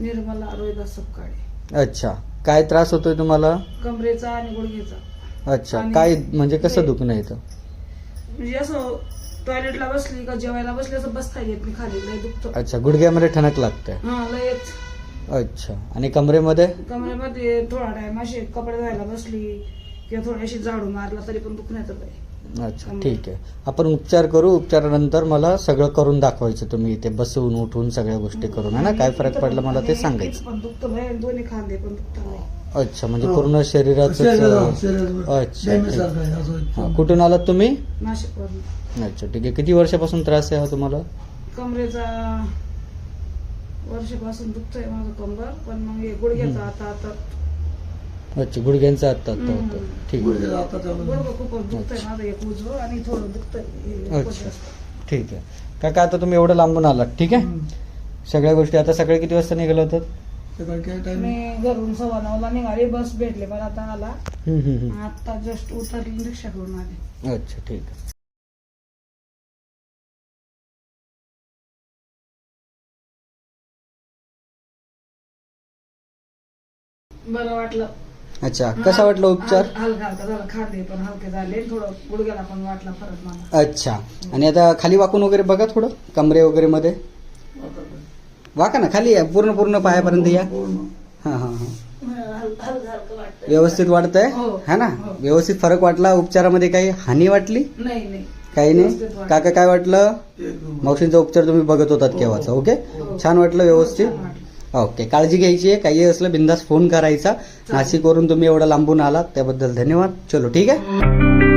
निर्मला रोहिदास सपकाळे. अच्छा. काय त्रास होतोय तुम्हाला? कमरेचा आणि गुडघेचा. अच्छा. आणि- काय म्हणजे कसं दुखणं येतं म्हणजे असं टॉयलेटला बसली का जेवायला बसली असं बसता येत नाही खाली लय दुखतं. अच्छा. गुडघ्यामध्ये ठणक लागतंय. हा लयच अच्छा. आणि कमरेमध्ये? कमरेमध्ये थोडा टाइम अशी कपडे धुवायला बसली किंवा थोडीशी झाडू मारला तरी पण दुखण्यात लय. अच्छा. ठीक आहे. आपण उपचार करू. उपचारानंतर मला सगळं करून दाखवायचं तुम्ही इथे. बसवून उठून सगळ्या गोष्टी करून. है ना? काय फरक पडला मला ते सांगायचं. इथं पण दुखतं भय दोन्ही खांदे पण दुखतं लय. अच्छा म्हणजे पूर्ण शरीराचं अच्छा ठीक. हा, कुठून आलात तुम्ही? अच्छा ठीक आहे. किती वर्षापासून त्रास आहे हा तुम्हाला? कमरेचा वर्षापासून दुखतोय माझं कंबर पण मग हे गुडघ्याचा आता आता अच्छा गुडघ्यांचं आत्ता आत्ता होतं. ठीक. आहे गुडघं खूपच दुखतंय माझं एक उजवं आणि थोडं दुखतंय हे खूपच अच्छा. ठीक आहे. काका आता तुम्ही एवढं लांबून आलात ठीक आहे? सगळ्या गोष्टी आता सकाळी किती वाजता निघाला होतात? मी घरून सव्वा नऊला निघाली बस भेटले पण आता आला. हम्म, हम्म, हम्म. आता जस्ट उतरली रिक्षा करून आले. अच्छा ठीक आहे. बरं वाटलं. अच्छा कसा वाटला उपचार? हल- हलका हलका झाला खांदे पण हलके झाले थोडं गुडघ्याला पण वाटला फरक मला. अच्छा. आणि आता खाली वाकून वगैरे बघा थोडं कमरे वगैरे मध्ये. वाका ना खाली या पूर्ण पूर्ण पायापर्यंत या. हा हा हा. हलकं हलकं वाटतं व्यवस्थित वाटतंय? हो. है ना? हो. व्यवस्थित फरक वाटला? उपचारामध्ये काही हानी वाटली? नाही नाही. काही नाही? व्यवस्थित वाटलं. काका काय वाटलं? मावशींचा उपचार तुम्ही बघत होतात केव्हाचा ओके? छान वाटलं व्यवस्थित. ओके काळजी घ्यायची आहे. काही असलं बिंदास फोन करायचा. नाशिकवरून तुम्ही एवढा लांबून आलात त्याबद्दल धन्यवाद. चलो ठीक आहे?